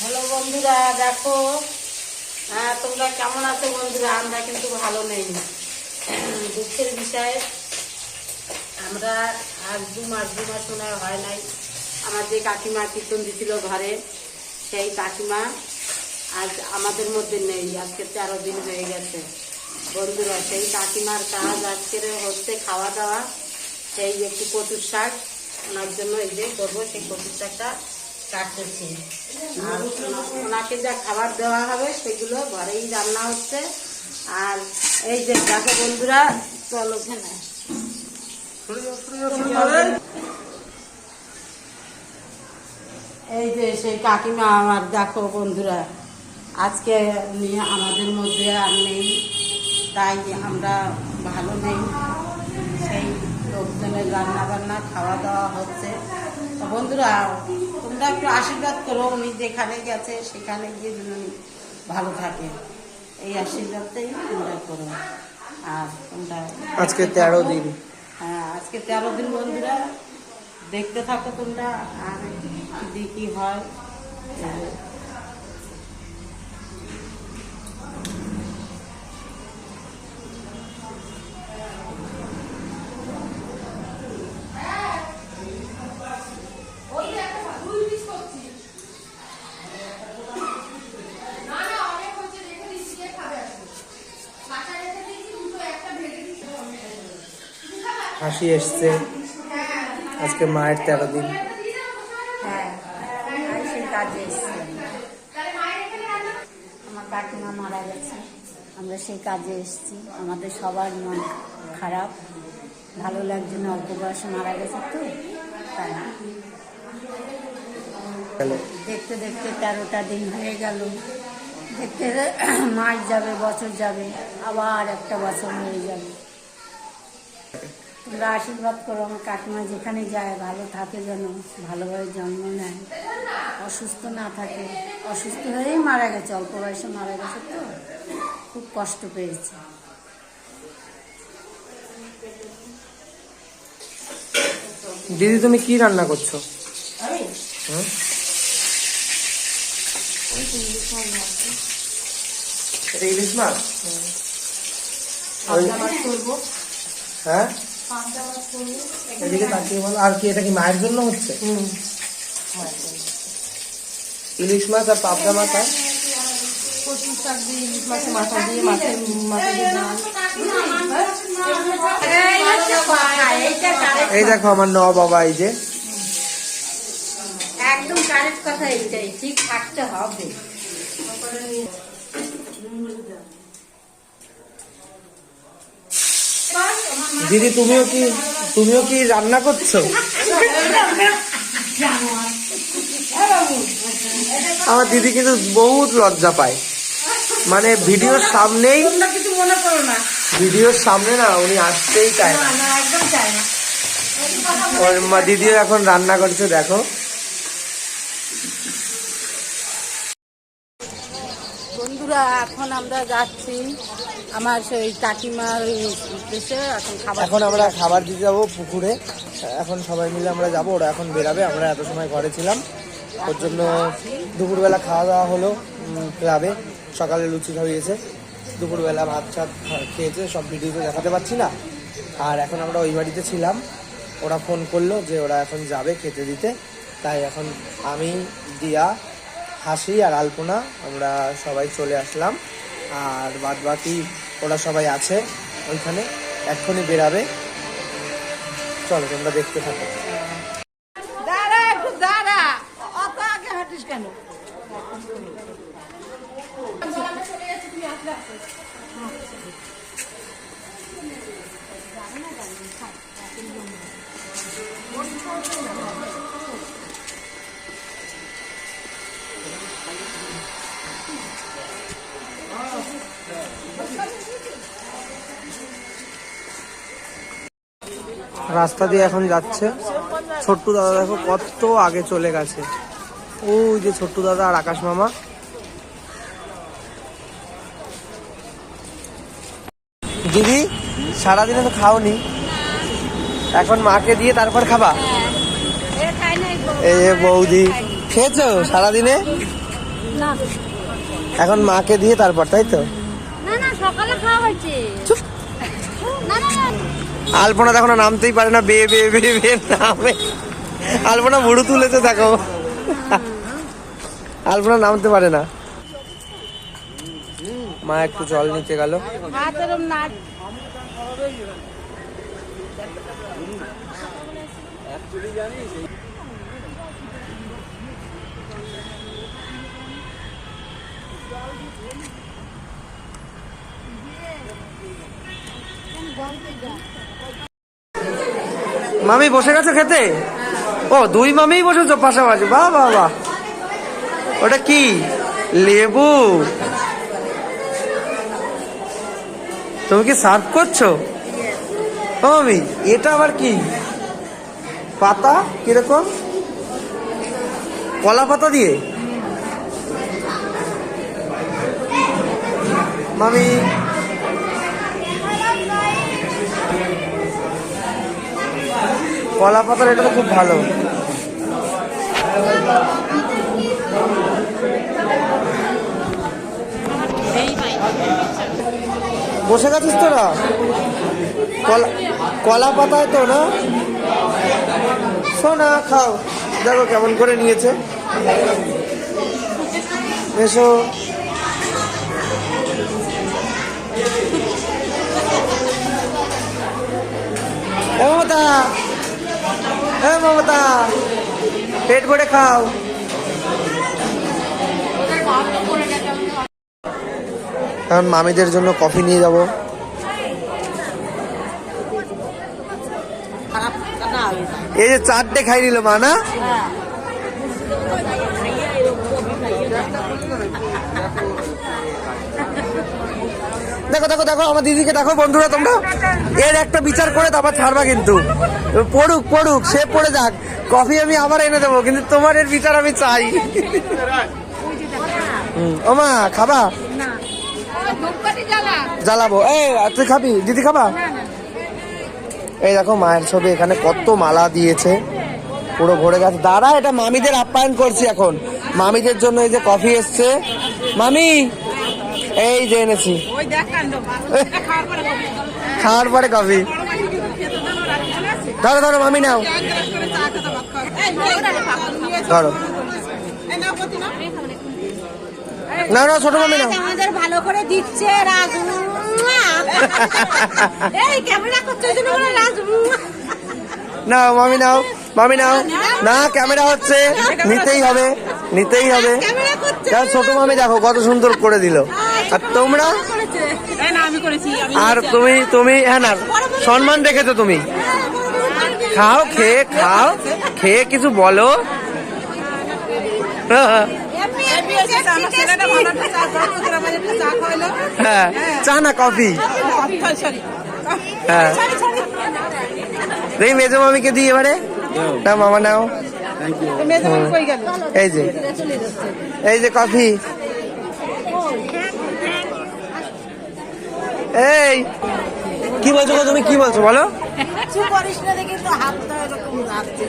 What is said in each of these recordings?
Hello বন্ধুরা, দেখো। হ্যাঁ তোমরা কেমন আছো বন্ধুরা? আমরা কিন্তু ভালো নেই। দুঃখের বিষয়, আমরা আজ দু মাস দু মাস হয় হয় নাই। আমার যে কাকিমা কীর্তন দিছিল ঘরে, সেই কাকিমা আজ আমাদের মধ্যে নেই। আজকে তেরো দিন হয়ে গেছে। বন্ধুরা, সেই কাকিমার কাজ আজকের হচ্ছে খাওয়া দাওয়া। সেই একটু কচুর শাক, ওনার জন্য এই যে করব, সেই কচুর শাকটা কাটতেছি আর ওনাকে যা খাবার দেওয়া হবে সেগুলো ঘরেই রান্না হচ্ছে। আর এই যে, দেখো বন্ধুরা, চলো ওখানে এই যে, সেই কাকিমা আমার, দেখো বন্ধুরা, আজকে উনি আমাদের মধ্যে আর নেই, তাই আমরা ভালো নেই। সেই লোকজনের রান্না বান্না খাওয়া দাওয়া হচ্ছে। বন্ধুরা তোমরা একটু আশীর্বাদ করো উনি যেখানে গেছে সেখানে গিয়ে যেন উনি ভালো থাকে। এই আশীর্বাদটাই তোমরা করো। আর তোমরা আজকে তেরো দিন। হ্যাঁ আজকে তেরো দিন বন্ধুরা। দেখতে থাকো তোমরা আর কি কি হয়। হাসি এসছে। আজকে মায়ের তেরো দিন। হ্যাঁ আমার কাকিমা মারা গেছে। আমরা সেই কাজে এসেছি। আমাদের সবার মন খারাপ। ভালো লাগছে না অল্প বয়সে মারা গেছে তো তাই। দেখতে দেখতে তেরোটা দিন হয়ে গেল। দেখতে মাস যাবে বছর যাবে আবার একটা বছর হয়ে যাবে। তোমরা আশীর্বাদ করো আমার কাকিমা যেখানে যায় ভালো থাকে যেন ভালোভাবে জন্ম নেয়। অসুস্থ না থাকে। অসুস্থ হয়েই মারা গেছে অল্প বয়সে মারা গেছে তো। খুব কষ্ট পেয়েছে। দিদি তুমি কি রান্না করছ? আমি হুম? ইলিশ মাছ? ওই- মাছ করব। হ্যাঁ? এদিকে তাকিয়ে বলো আর কি এটা কি মায়ের জন্য হচ্ছে? হুম। ইলিশ মাছ আর পাবদা মাছ আর? কচু শাক দিয়ে ইলিশ মাছের মাথা দিয়ে মাছের মাথা দিয়ে এই দেখো আমার ন বাবা এই যে। একদম কারেক্ট কথা এইটাই ঠিক থাকতে হবে। দিদি তুমিও কি তুমিও কি রান্না করছ? আমার দিদি কিন্তু বহুত লজ্জা পায়। মানে ভিডিওর সামনেই কিছু মনে করো না। ভিডিওর সামনে না উনি আসতেই চায় না। ওর মা দিদিও এখন রান্না করছে দেখো। বন্ধুরা এখন আমরা যাচ্ছি আমার সেই এখন খাবার এখন আমরা খাবার দিতে যাব পুকুরে। এখন সবাই মিলে আমরা যাব ওরা এখন বেরাবে আমরা এত সময় ঘরে ছিলাম। ওর জন্য দুপুরবেলা খাওয়া দাওয়া হলো ক্লাবে। সকালে লুচি খাইয়েছে দুপুরবেলা ভাত ছাত খেয়েছে সব ভিডিওতে দেখাতে পারছি না। আর এখন আমরা ওই বাড়িতে ছিলাম। ওরা ফোন করল যে ওরা এখন যাবে খেতে দিতে। তাই এখন আমি দিয়া হাসি আর আলপনা আমরা সবাই চলে আসলাম। আর বাদ বাকি ওরা সবাই আছে ওইখানে এক্ষুনি বেরাবে। চলো তোমরা দেখতে থাকো। দাঁড়া একটু দাঁড়া। অত আগে হাঁটিস কেন? রাস্তা দিয়ে এখন যাচ্ছে। ছোট্টু দাদা দেখো কত আগে চলে গেছে। ওই যে ছোট্টু দাদা আর আকাশ মামা। দিদি সারাদিনে তো খাওনি। এখন মাকে দিয়ে তারপর খাবা? এই বৌদি। খেয়েছো সারাদিনে? এখন মাকে দিয়ে তারপর তাই তো? সকালে খাওয়া হয়েছে। না আলপনা দেখো না, নামতেই পারে না বে বে বে বে নামে। আলপনা মুড়ু তুলেছে, দেখো। আলপনা নামতে পারে না। মা একটু জল নিতে গেল এরম না মামি বসে গেছো খেতে? ও দুই মামিই বসেছো পাশাপাশি। বাহ বাহ বাহ। ওটা কি? লেবু। তুমি কি সার্ভ করছ? ও মামি এটা আবার কি? পাতা? কীরকম? কলা পাতা দিয়ে? মামি কলা পাতার এটা তো খুব ভালো। বসে গেছিস তোরা? কলা কলা পাতায় তো না? শোনা, খাও। দেখো কেমন করে নিয়েছে। এসো। এ মমতা এ মমতা পেট ভরে খাও। এখন মামিদের জন্য কফি নিয়ে যাব। এই যে চারটে খাই নিল মা না? দেখো দেখো আমার দিদিকে দেখো বন্ধুরা তোমরা। এর একটা বিচার করে তারপর ছাড়বা কিন্তু। পড়ুক পড়ুক সে পড়ে যাক। কফি আমি আবার এনে দেবো কিন্তু তোমার এর বিচার আমি চাই। হুম, ও মা খাবা? জ্বালাবো। এই তুই খাবি? দিদি খাবা? এই দেখো মায়ের ছবি এখানে কত মালা দিয়েছে। পুরো ভরে গেছে। দাঁড়া এটা মামিদের আপ্যায়ন করছি এখন। মামিদের জন্য এই যে কফি এসছে। মামি এই যে এনেছি। খাওয়ার পরে কফি ধরো ধরো মামি নাও। ধরো না না ছোট মামি নাও। আমাদের ভালো করে দিচ্ছে রাজ। এই ক্যামেরা করছে রাজ। নাও মামি নাও মামি নাও। না ক্যামেরা হচ্ছে নিতেই হবে। নিতেই হবে। ক্যামেরা করছে ছোট মামি দেখো কত সুন্দর করে দিল। আর তোমরা? আর তুমি তুমি হ্যাঁ না সম্মান রেখেছো তুমি। খাও খেয়ে খাও খেয়ে কিছু বলো। হ্যাঁ চা না কফি? হ্যাঁ। মেজো মামিকে দিই এবারে। না মামা নাও। এই যে। এই যে কফি। এই। কি বলছো গো তুমি? কি বলছো? বলো। কিছু করিস না দেখে তো হাতটা এরকম যাচ্ছে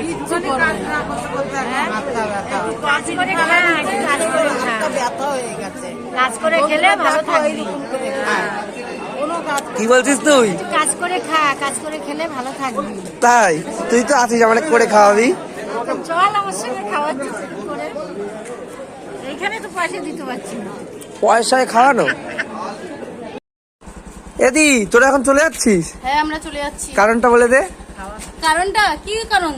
কিচ্ছু করবে না করতে করতে এখন হাতটা ব্যথা। কাজ করে খা কাজ করে খা হাতটা ব্যথা হয়ে গেছে। কাজ করে খেলে ভালো থাকবি এরকম করে খায় কোনো কাজ কি বলছিস তুই? কাজ করে খা কাজ করে খেলে ভালো থাকবি। তাই? তুই তো আছিস আমার করে খাওয়াবি। চল আমার সঙ্গে কি করে। এইখানে তো পয়সা দিতে পারছি না। পয়সায় খাওয়ানো? এদি তোরা এখন চলে যাচ্ছিস? হ্যাঁ আমরা চলে যাচ্ছি। কারণটা বলে দে। কারণটা? কি কারণ?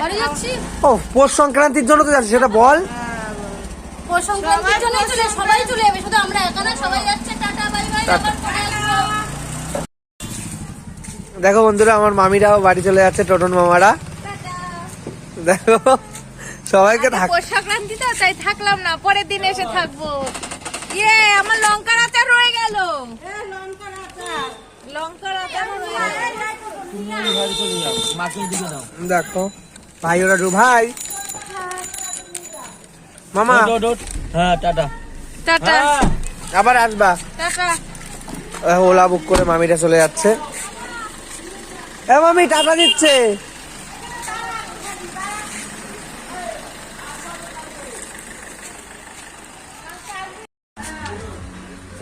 বাড়ি যাচ্ছি? ও পৌষ সংক্রান্তির জন্য তো যাচ্ছিস সেটা বল। পৌষ সংক্রান্তির জন্য চলে সবাই চলে যাবে শুধু আমরা একা না সবাই যাচ্ছে। টাটা বাই বাই আবার পরে। দেখো বন্ধুরা আমার মামিরাও বাড়ি চলে যাচ্ছে টোটন মামারা। দেখো সবাইকে থাক সংক্রান্তি তো তাই থাকলাম না পরের দিন এসে থাকব। ইয়ে আমার লঙ্কার আচার রয়ে গেল। দেখো ভাই ওরা দু ভাই। মামা। হ্যাঁ টাটা। টাটা। আবার আসবা। টাটা। ওলা বুক করে মামিরা চলে যাচ্ছে। হ্যাঁ মামি টাকা দিচ্ছে।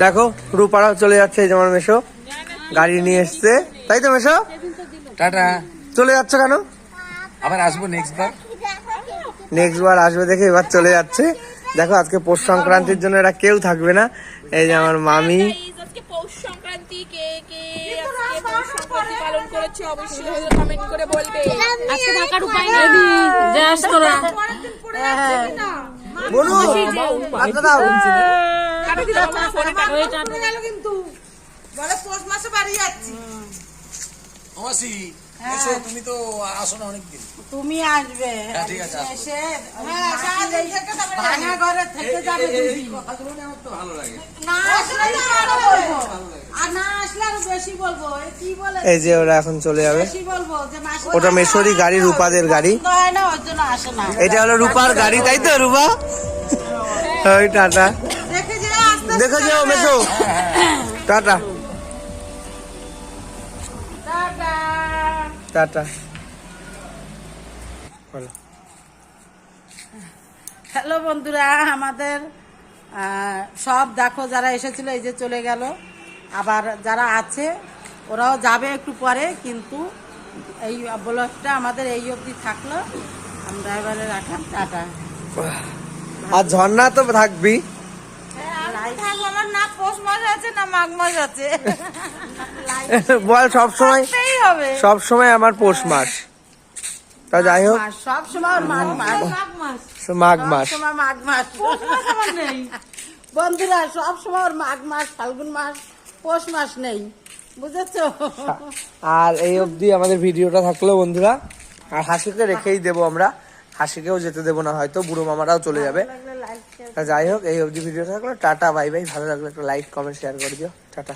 দেখো রূপারা চলে যাচ্ছে এই তোমার মেশো। গাড়ি নিয়ে এসছে। তাই তো মেশো? টাটা। চলে যাচ্ছ কেন? আবার আসব নেক্সট বার। নেক্সট বার আসবে দেখে এবার চলে যাচ্ছে। দেখো আজকে পৌষ সংক্রান্তির জন্য এরা কেউ থাকবে না। এই যে আমার মামি। সংক্রান্তি অবশ্যই কমেন্ট করে বলবে। আজকে থাকার উপায় নেই। যাস তোরা বলু। হাতটা দাও। মাসি এসো তুমি তো আসো না অনেকদিন। তুমি আসবে। হ্যাঁ ঠিক আছে এসে ভাঙা ঘরে থেকে যাবে দুদিন। ভালো লাগে। না আসলে এই যে ওরা এখন চলে যাবে। ওটা মেশরি গাড়ি রূপাদের গাড়ি। এটা হলো রূপার গাড়ি তাই তো রূপা? ওই টাটা। দেখে যে আসতে দেখো যে ও মেশো। টাটা। টাটা। হ্যালো বন্ধুরা আমাদের সব দেখো যারা এসেছিল এই যে চলে গেল। আবার যারা আছে ওরাও যাবে একটু পরে কিন্তু এই ব্লগটা আমাদের এই অবধি থাকল। আমরা এবারে রাখলাম টাটা। আর ঝর্ণা তো থাকবি। আমার না পৌষ মাস আছে না মাঘ মাস আছে। বল সব সময় সব সময় আমার পৌষ মাস। তা যাই হোক। সব সময় মাঘ মাস। মাঘ মাস। মাঘ মাস। বন্ধুরা সব সময় মাঘ মাস ফাল্গুন মাস। পৌষ মাস নেই, বুঝেছ? আর এই অবধি আমাদের ভিডিওটা থাকল, বন্ধুরা। আর হাসিকে রেখেই দেবো আমরা। হাসিকেও যেতে দেবো না, হয়তো বুড়ো মামারাও চলে যাবে। যাই হোক, এই অবধি ভিডিও থাকল। টাটা, বাই বাই, ভালো লাগল একটা লাইক, কমেন্ট, শেয়ার করে দিও। টাটা।